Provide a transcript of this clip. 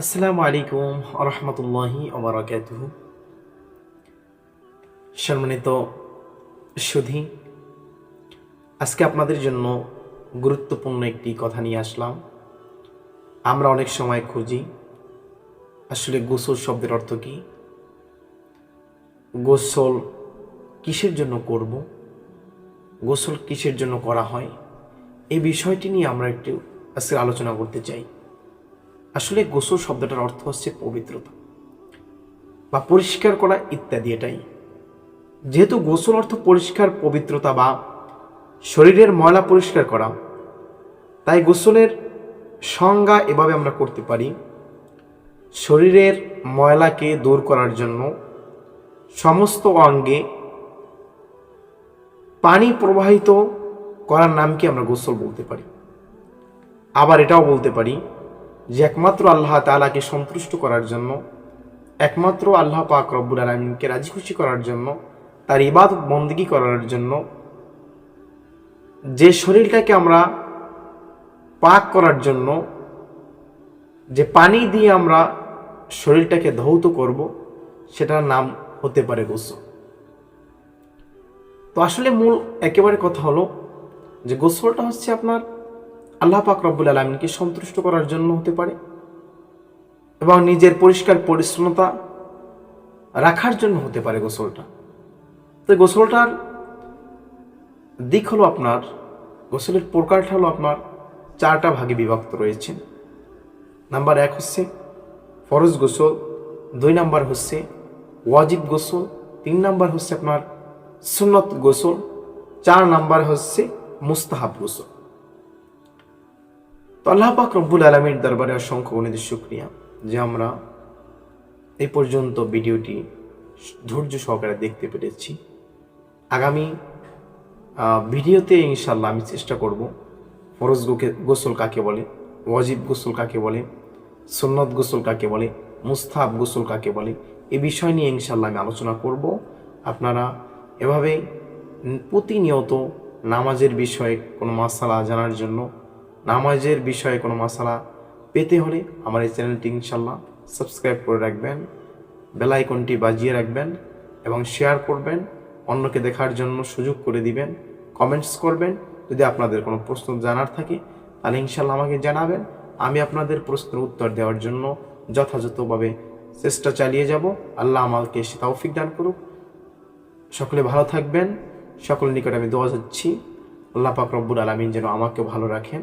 আসসালামু আলাইকুম রহমতুল্লাহি ওবরাকাত সম্মানিত সুধী, আজকে আপনাদের জন্য গুরুত্বপূর্ণ একটি কথা নিয়ে আসলাম। আমরা অনেক সময় খুঁজি, আসলে গোসল শব্দের অর্থ কী? গোসল কিসের জন্য করব? গোসল কিসের জন্য করা হয়? এই বিষয়টি নিয়ে আমরা একটু আজকে আলোচনা করতে চাই। আসলে গোসল শব্দটার অর্থ হচ্ছে পবিত্রতা বা পরিষ্কার করা ইত্যাদি এটাই। যেহেতু গোসল অর্থ পরিষ্কার, পবিত্রতা বা শরীরের ময়লা পরিষ্কার করা, তাই গোসলের সংজ্ঞা এভাবে আমরা করতে পারি। শরীরের ময়লাকে দূর করার জন্য সমস্ত অঙ্গে পানি প্রবাহিত করার নামকে আমরা গোসল বলতে পারি। আবার এটাও বলতে পারি যে একমাত্র আল্লাহ তালাকে সন্তুষ্ট করার জন্য, একমাত্র আল্লাহ পাক রব্বুল আলমিনকে রাজি খুশি করার জন্য, তার ইবাদ বন্দিগি করার জন্য, যে শরীরটাকে আমরা পাক করার জন্য, যে পানি দিয়ে আমরা শরীরটাকে ধৌত করব, সেটার নাম হতে পারে গোসল। তো আসলে মূল একেবারে কথা হলো যে গোসলটা হচ্ছে আপনার আল্লাহ পাক রব্বুল আলমিনকে সন্তুষ্ট করার জন্য হতে পারে এবং নিজের পরিষ্কার পরিচ্ছন্নতা রাখার জন্য হতে পারে গোসলটা। তো গোসলটার দিক হলো আপনার, গোসলের প্রকারটা হলো আপনার চারটা ভাগে বিভক্ত রয়েছে। নাম্বার এক হচ্ছে ফরজ গোসল, দুই নাম্বার হচ্ছে ওয়াজিব গোসল, তিন নাম্বার হচ্ছে আপনার সুন্নত গোসল, চার নাম্বার হচ্ছে মুস্তাহাব গোসল। তো আল্লাহ পাক রব্বুল আলমীর দরবারে অসংখ্য গণিত শুক্রিয়া যে আমরা এই পর্যন্ত ভিডিওটি ধৈর্য সহকারে দেখতে পেরেছি। আগামী ভিডিওতে ইনশাল্লাহ আমি চেষ্টা করব ফরজ গোসল কাকে বলে, ওয়াজিব গোসল কাকে বলে, সুন্নত গোসল কাকে বলে, মুস্তাহাব গোসল কাকে বলে, এ বিষয় নিয়ে ইনশাল্লাহ আমি আলোচনা করব। আপনারা এভাবে প্রতিনিয়ত নামাজের বিষয়ে কোনো মাসালা জানার জন্য নামাজের বিষয়ে কোনো মশালা পেতে হলে আমার এই চ্যানেলটি ইনশাল্লাহ সাবস্ক্রাইব করে রাখবেন, বেল আইকনটি বাজিয়ে রাখবেন এবং শেয়ার করবেন, অন্যকে দেখার জন্য সুযোগ করে দিবেন, কমেন্টস করবেন। যদি আপনাদের কোনো প্রশ্ন জানার থাকে, তাহলে ইনশাল্লাহ আমাকে জানাবেন। আমি আপনাদের প্রশ্নের উত্তর দেওয়ার জন্য যথাযথভাবে চেষ্টা চালিয়ে যাব। আল্লাহ আমাকে সে তৌফিক দান করুক। সকলে ভালো থাকবেন। সকল নিকট আমি দোয়া যাচ্ছি আল্লাহ পাক রব্বুল আলমিন যেন আমাকে ভালো রাখেন।